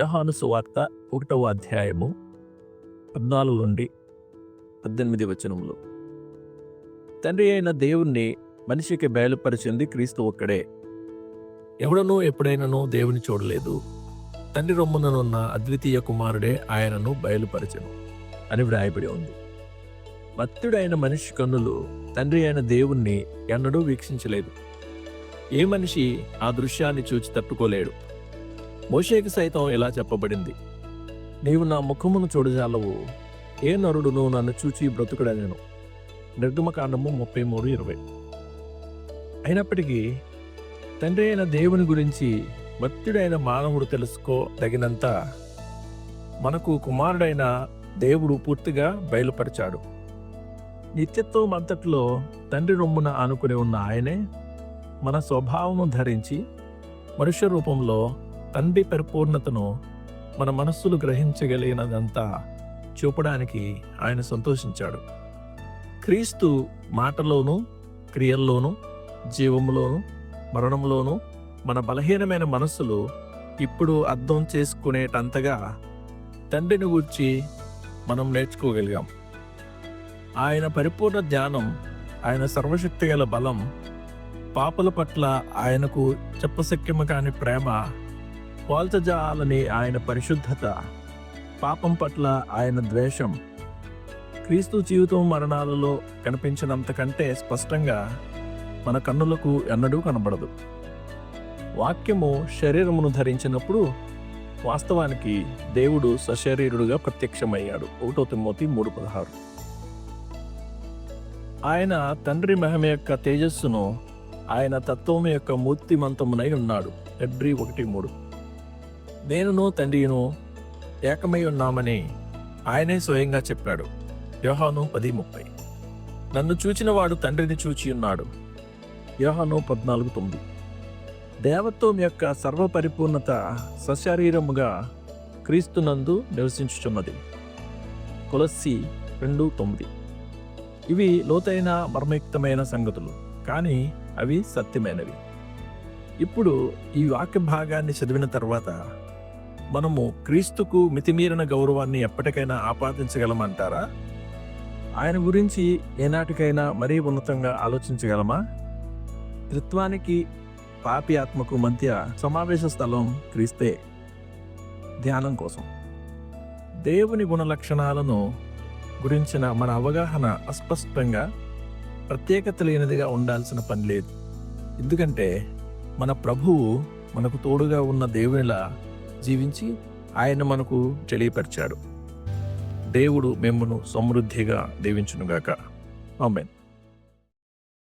యహాను సువార్త ఒకటవ అధ్యాయము పద్నాలుగు నుండి పద్దెనిమిది వచనములు. తండ్రి అయిన దేవుణ్ణి మనిషికి బయలుపరిచింది క్రీస్తు ఒక్కడే. ఎవడనూ ఎప్పుడైనానూ దేవుని చూడలేదు. తండ్రి రొమ్ముననున్న అద్వితీయ కుమారుడే ఆయనను బయలుపరచను అని వ్రాయబడి ఉంది. భక్తుడైన మనిషి కన్నులు తండ్రి అయిన దేవుణ్ణి ఎన్నడూ వీక్షించలేదు. ఏ మనిషి ఆ దృశ్యాన్ని చూచి తట్టుకోలేడు. మోషేకి సైతం ఇలా చెప్పబడింది. నీవు నా ముఖమును చూడజాలవు. ఏ నరుడును నన్ను చూచి బ్రతుకుడనేను. నిర్గమకాండము ముప్పై మూడు ఇరవై. అయినప్పటికీ తండ్రి అయిన దేవుని గురించి భక్తుడైన మానవుడు తెలుసుకోదగినంత మనకు కుమారుడైన దేవుడు పూర్తిగా బయలుపరిచాడు. నిత్యత్వం అంతట్లో తండ్రి రొమ్మున ఆనుకుని ఉన్న ఆయనే మన స్వభావము ధరించి మనుష్య రూపంలో తండ్రి పరిపూర్ణతను మన మనస్సులు గ్రహించగలిగినదంతా చూపడానికి ఆయన సంతోషించాడు. క్రీస్తు మాటలోనూ క్రియల్లోనూ జీవములోనూ మరణంలోనూ మన బలహీనమైన మనస్సులు ఇప్పుడు అర్థం చేసుకునేటంతగా తండ్రిని గూర్చి మనం నేర్చుకోగలిగాం. ఆయన పరిపూర్ణ ధ్యానం ఆయన సర్వశక్తి గల బలం పాపల పట్ల ఆయనకు చెప్పశక్యము కాని ప్రేమ పోల్చజాలని ఆయన పరిశుద్ధత పాపం పట్ల ఆయన ద్వేషం క్రీస్తు జీవితం మరణాలలో కనిపించినంత కంటే స్పష్టంగా మన కన్నులకు ఎన్నడూ కనబడదు. వాక్యము శరీరమును ధరించినప్పుడు వాస్తవానికి దేవుడు సశరీరుడుగా ప్రత్యక్షమయ్యాడు. ఒకటో తిమ్మోతి మూడు పదహారు. ఆయన తండ్రి మహిమ యొక్క తేజస్సును ఆయన తత్వం యొక్క మూర్తిమంతమునై ఉన్నాడు. ఎబ్రి ఒకటి మూడు. నేనును తండ్రిను ఏకమై ఉన్నామని ఆయనే స్వయంగా చెప్పాడు. యోహాను పది ముప్పై. నన్ను చూచిన వాడు తండ్రిని చూచి ఉన్నాడు. యోహాను పద్నాలుగు తొమ్మిది. దేవత్వం యొక్క సర్వపరిపూర్ణత సశరీరముగా క్రీస్తునందు నివసించుచున్నది. కొలస్సి రెండు తొమ్మిది. ఇవి లోతైన మర్మయుక్తమైన సంగతులు కానీ అవి సత్యమైనవి. ఇప్పుడు ఈ వాక్య భాగాన్ని చదివిన తర్వాత మనము క్రీస్తుకు మితిమీరిన గౌరవాన్ని ఎప్పటికైనా ఆపాదించగలమంటారా? ఆయన గురించి ఏనాటికైనా మరీ ఉన్నతంగా ఆలోచించగలమా? త్రిత్వానికి పాపి ఆత్మకు మధ్య సమావేశ స్థలం క్రీస్తే ధ్యానం కోసం. దేవుని గుణ లక్షణాలను గురించిన మన అవగాహన అస్పష్టంగా ప్రత్యేకత లేనిదిగా ఉండాల్సిన పని లేదు. ఎందుకంటే మన ప్రభువు మనకు తోడుగా ఉన్న దేవునిలా జీవించి ఆయన మనకు తెలియపరిచాడు. దేవుడు మిమ్మను సమృద్ధిగా దీవించునుగాక. ఆమెన్.